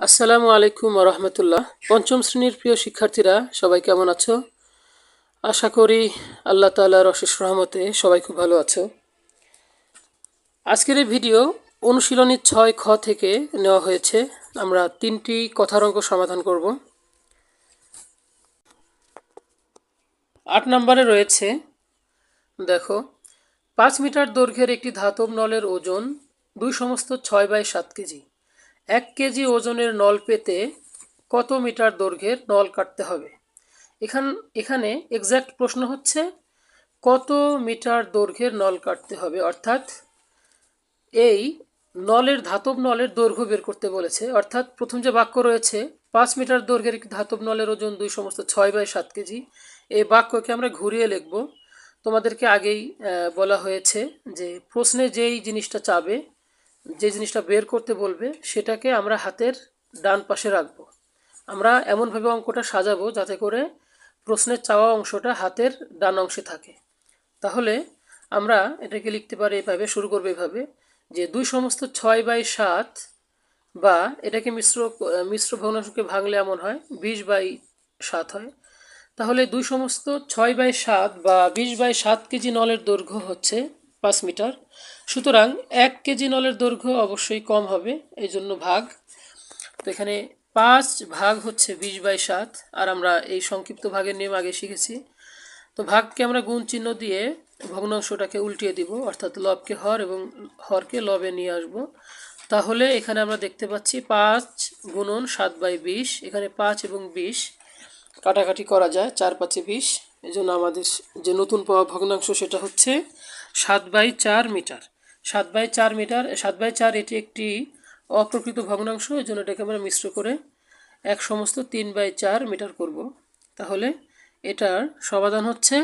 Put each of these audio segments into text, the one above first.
আসসালামু আলাইকুম রহমতুল্লাহ। পঞ্চম শ্রেণির প্রিয় শিক্ষার্থীরা, সবাই কেমন আছো? আশা করি আল্লাহ তাআলার অশেষ রহমতে সবাই খুব ভালো আছো। আজকের এই ভিডিও অনুশীলনী ছয় খ থেকে নেওয়া হয়েছে। আমরা তিনটি কথার অঙ্ক সমাধান করব। আট নম্বরে রয়েছে, দেখো, পাঁচ মিটার দৈর্ঘ্যের একটি ধাতব নলের ওজন দুই সমস্ত ছয় বাই সাত কেজি। এক কেজি ওজনের নল পেতে কত মিটার দৈর্ঘ্যের নল কাটতে হবে? এখান, এখানে এক্স্যাক্ট প্রশ্ন হচ্ছে, কত মিটার দৈর্ঘ্যের নল কাটতে হবে? অর্থাৎ এই নলের ধাতব নলের দৈর্ঘ্য বের করতে বলেছে। অর্থাৎ প্রথম যে বাক্য রয়েছে, পাঁচ মিটার দৈর্ঘ্যের ধাতব নলের ওজন দুই সমস্ত ছয় বাই সাত কেজি। এই বাক্যকে আমরা ঘুরিয়ে লিখব। তোমাদেরকে আগেই বলা হয়েছে যে প্রশ্নে যেই জিনিসটা চাবে যে জিনিসটা বের করতে বলবে, সেটাকে আমরা হাতের ডান পাশে রাখব। আমরা এমনভাবে অঙ্কটা সাজাবো যাতে করে প্রশ্নের চাওয়া অংশটা হাতের ডান অংশে থাকে। তাহলে আমরা এটাকে লিখতে পারি এভাবে, শুরু করব এভাবে, যে দুই সমস্ত ছয় বাই সাত বা এটাকে মিশ্র মিশ্র ভগ্নাংশকে ভাঙলে এমন হয়, বিশ বাই সাত হয়। তাহলে দুই সমস্ত ছয় বাই সাত বা বিশ বাই সাত কেজি নলের দৈর্ঘ্য হচ্ছে পাঁচ মিটার। সুতরাং এক কেজি নলের দৈর্ঘ্য অবশ্যই কম হবে এই জন্য ভাগ। তো এখানে পাঁচ ভাগ হচ্ছে বিশ বাই সাত, আর আমরা এই সংক্ষিপ্ত ভাগের নিয়ম আগে শিখেছি। তো ভাগকে আমরা গুণ চিহ্ন দিয়ে ভগ্নাংশটাকে উল্টিয়ে দিব, অর্থাৎ লবকে হর এবং হরকে লবে নিয়ে আসব। তাহলে এখানে আমরা দেখতে পাচ্ছি পাঁচ গুণন সাত বাই বিশ, এখানে পাঁচ এবং বিশ কাটাকাটি করা যায়, চার পাঁচে বিশ। এই জন্য আমাদের যে নতুন পাওয়া ভগ্নাংশ সেটা হচ্ছে সাত বাই চার মিটার। সাত বাই চার মিটার, সাত বাই চার এটি একটি অপ্রকৃত ভগ্নাংশ, এই জন্য এটাকে আমরা মিশ্র করে এক সমস্ত তিন বাই চার মিটার করব। তাহলে এটার সমাধান হচ্ছে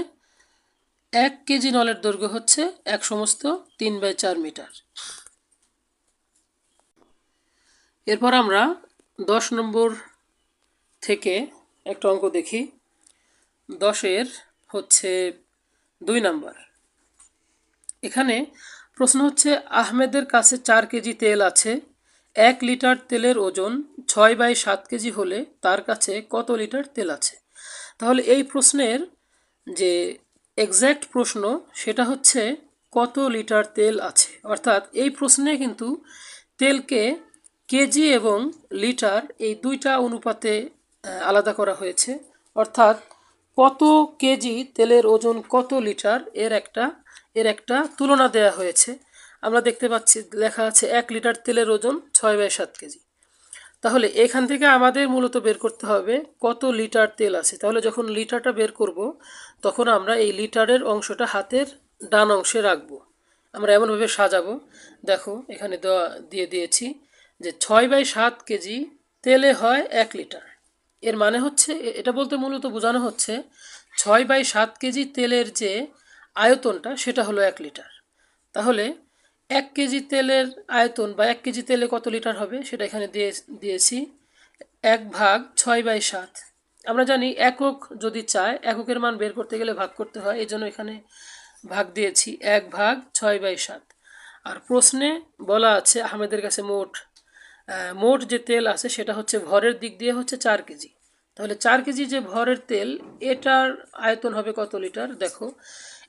এক কেজি নলের দৈর্ঘ্য হচ্ছে এক সমস্ত তিন বাই চার মিটার। এরপর আমরা দশ নম্বর থেকে একটা অঙ্ক দেখি। দশের হচ্ছে দুই নাম্বার। এখানে প্রশ্ন হচ্ছে, আহমেদের কাছে চার কেজি তেল আছে, এক লিটার তেলের ওজন ছয় বাই সাত কেজি হলে তার কাছে কত লিটার তেল আছে? তাহলে এই প্রশ্নের যে এক্স্যাক্ট প্রশ্ন, সেটা হচ্ছে কত লিটার তেল আছে? অর্থাৎ এই প্রশ্নে কিন্তু তেলকে কেজি এবং লিটার এই দুইটা অনুপাতে আলাদা করা হয়েছে। অর্থাৎ কত কেজি তেলের ওজন কত লিটার, এর একটা এর একটা তুলনা দেয়া হয়েছে। আমরা দেখতে পাচ্ছি, লেখা আছে এক লিটার তেলের ওজন ছয় বাই সাত কেজি। তাহলে এখান থেকে আমাদের মূলত বের করতে হবে কত লিটার তেল আছে। তাহলে যখন লিটারটা বের করব, তখন আমরা এই লিটারের অংশটা হাতের ডান অংশে রাখব। আমরা এমনভাবে সাজাবো। দেখো, এখানে দেওয়া, দিয়ে দিয়েছি যে ছয় বাই সাত কেজি তেলে হয় এক লিটার। এর মানে হচ্ছে এটা বলতে মূলত বোঝানো হচ্ছে, ছয় বাই সাত কেজি তেলের যে আয়তনটা সেটা হলো এক লিটার। তাহলে এক কেজি তেলের আয়তন বা এক কেজি তেলে কত লিটার হবে সেটা এখানে দিয়ে, দিয়েছি। এক ভাগ ছয় বাই সাত। আমরা জানি একক যদি চায় এককের মান বের করতে গেলে ভাগ করতে হয় এই জন্য এখানে ভাগ দিয়েছি এক ভাগ ছয় বাই সাত। আর প্রশ্নে বলা আছে, আহমেদের কাছে মোট মোট যে তেল আছে সেটা হচ্ছে ভরের দিক দিয়ে হচ্ছে চার কেজি। তাহলে চার কেজি যে ভরের তেল, এটার আয়তন হবে কত লিটার? দেখো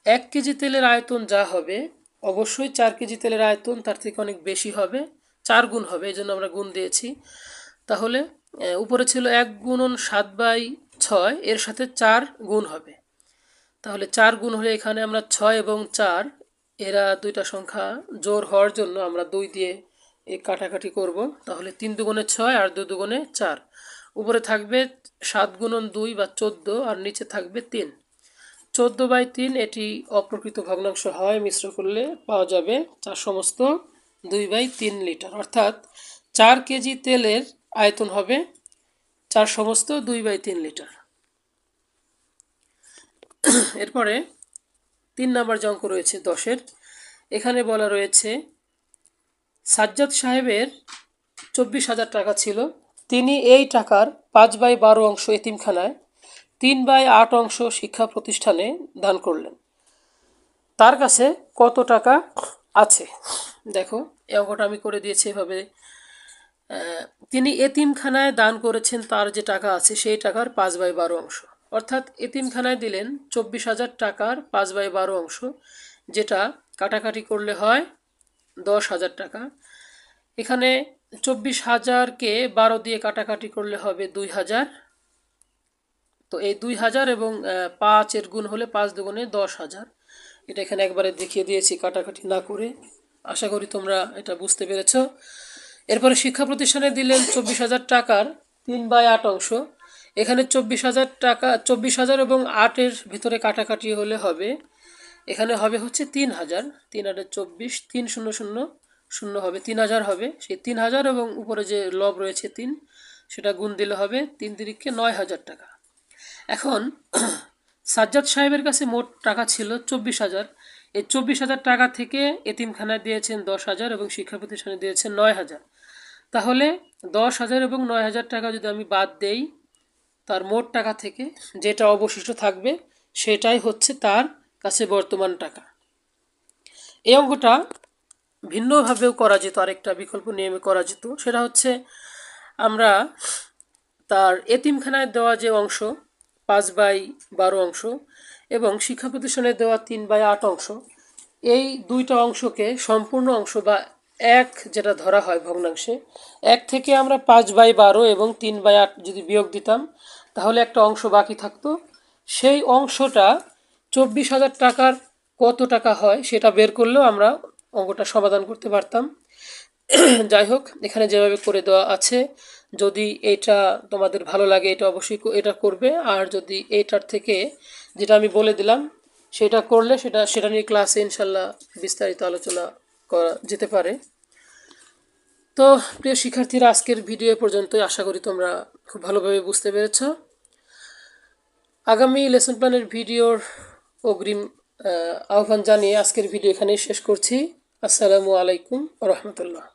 এক কেজি তেলের আয়তন যা হবে, অবশ্যই চার কেজি তেলের আয়তন তার থেকে অনেক বেশি হবে, চার গুণ হবে এই জন্য আমরা গুণ দিয়েছি। তাহলে উপরে ছিল এক গুণন সাত বাই ছয়, এর সাথে চার গুণ হবে। তাহলে চার গুণ হলে এখানে আমরা ছয় এবং চার, এরা দুইটা সংখ্যা জোর হওয়ার জন্য আমরা দুই দিয়ে এই কাটাকাটি করব। তাহলে তিন দুগুণে ছয় আর দুই দুগুণে চার। উপরে থাকবে সাত গুণন দুই বা চোদ্দ, আর নিচে থাকবে তিন। চোদ্দ বাই তিন এটি অপ্রকৃত ভগ্নাংশ হয়, মিশ্র করলে পাওয়া যাবে চার সমস্ত দুই বাই তিন লিটার। অর্থাৎ চার কেজি তেলের আয়তন হবে চার সমস্ত দুই বাই তিন লিটার। এরপরে তিন নাম্বার যে রয়েছে দশের, এখানে বলা রয়েছে, সাজ্জাদ সাহেবের চব্বিশ হাজার টাকা ছিল, তিনি এই টাকার পাঁচ বাই বারো অংশ এতিমখানায় তিন বাই আট অংশ শিক্ষা প্রতিষ্ঠানে দান করলেন। তার কাছে কত টাকা আছে? দেখো, এই অঙ্কটা আমি করে দিয়েছি এভাবে। তিনি এতিমখানায় দান করেছেন, তার যে টাকা আছে সেই টাকার পাঁচ বাই বারো অংশ। অর্থাৎ এতিমখানায় দিলেন চব্বিশ হাজার টাকার পাঁচ বাই বারো অংশ, যেটা কাটাকাটি করলে হয় দশ হাজার টাকা। এখানে চব্বিশ হাজারকে বারো দিয়ে কাটাকাটি করলে হবে দুই হাজার। তো এই দুই হাজার এবং পাঁচের গুণ হলে পাঁচ দুগুণে দশ হাজার। এটা এখানে একবারে দেখিয়ে দিয়েছি কাটাকাটি না করে। আশা করি তোমরা এটা বুঝতে পেরেছ। এরপরে শিক্ষা প্রতিষ্ঠানে দিলেন চব্বিশ হাজার টাকার তিন বাই আট অংশ। এখানে চব্বিশ হাজার টাকা, চব্বিশ হাজার এবং আটের ভিতরে কাটাকাটি হলে হবে। এখানে হবে হচ্ছে তিন হাজার। তিন হাজার চব্বিশ, তিন শূন্য শূন্য শূন্য হবে, তিন হাজার হবে। সেই তিন হাজার এবং উপরে যে লব রয়েছে তিন, সেটা গুণ দিলে হবে তিন তিরিখকে নয় হাজার টাকা। এখন সাজ্জাদ সাহেবের কাছে মোট টাকা ছিল চব্বিশ হাজার। এই চব্বিশ হাজার টাকা থেকে এতিমখানায় দিয়েছেন দশ হাজার এবং শিক্ষা প্রতিষ্ঠানে দিয়েছেন নয় হাজার। তাহলে দশ হাজার এবং নয় হাজার টাকা যদি আমি বাদ দেই, তার মোট টাকা থেকে যেটা অবশিষ্ট থাকবে সেটাই হচ্ছে তার কাছে বর্তমান টাকা। এই অঙ্কটা ভিন্নভাবেও করা যেত, আরেকটা বিকল্প নিয়মে করা যেত। সেটা হচ্ছে আমরা তার এতিমখানায় দেওয়া যে অংশ পাঁচ বাই বারো অংশ এবং শিক্ষা প্রতিষ্ঠানে দেওয়া তিন বাই আট অংশ। এই দুইটা অংশকে সম্পূর্ণ অংশ বা এক যেটা ধরা হয় ভগ্নাংশে, এক থেকে আমরা পাঁচ বাই বারো এবং তিন বাই আট যদি বিয়োগ দিতাম, তাহলে একটা অংশ বাকি থাকতো। সেই অংশটা চব্বিশ হাজার টাকার কত টাকা হয় সেটা বের করলেও আমরা অঙ্কটা সমাধান করতে পারতাম। যাই হোক, এখানে যেভাবে করে দেওয়া আছে যদি এটা তোমাদের ভালো লাগে, এটা অবশ্যই এটা করবে। আর যদি এটার থেকে যেটা আমি বলে দিলাম, সেটা করলে সেটা সেটা নিয়ে ক্লাসে ইনশাল্লাহ বিস্তারিত আলোচনা করা যেতে পারে। তো প্রিয় শিক্ষার্থীরা, আজকের ভিডিও পর্যন্তই। আশা করি তোমরা খুব ভালোভাবে বুঝতে পেরেছ। আগামী লেসন প্ল্যানের ভিডিওর অগ্রিম আহ্বান জানিয়ে আজকের ভিডিও এখানেই শেষ করছি। আসসালামু আলাইকুম রহমতুল্লাহ।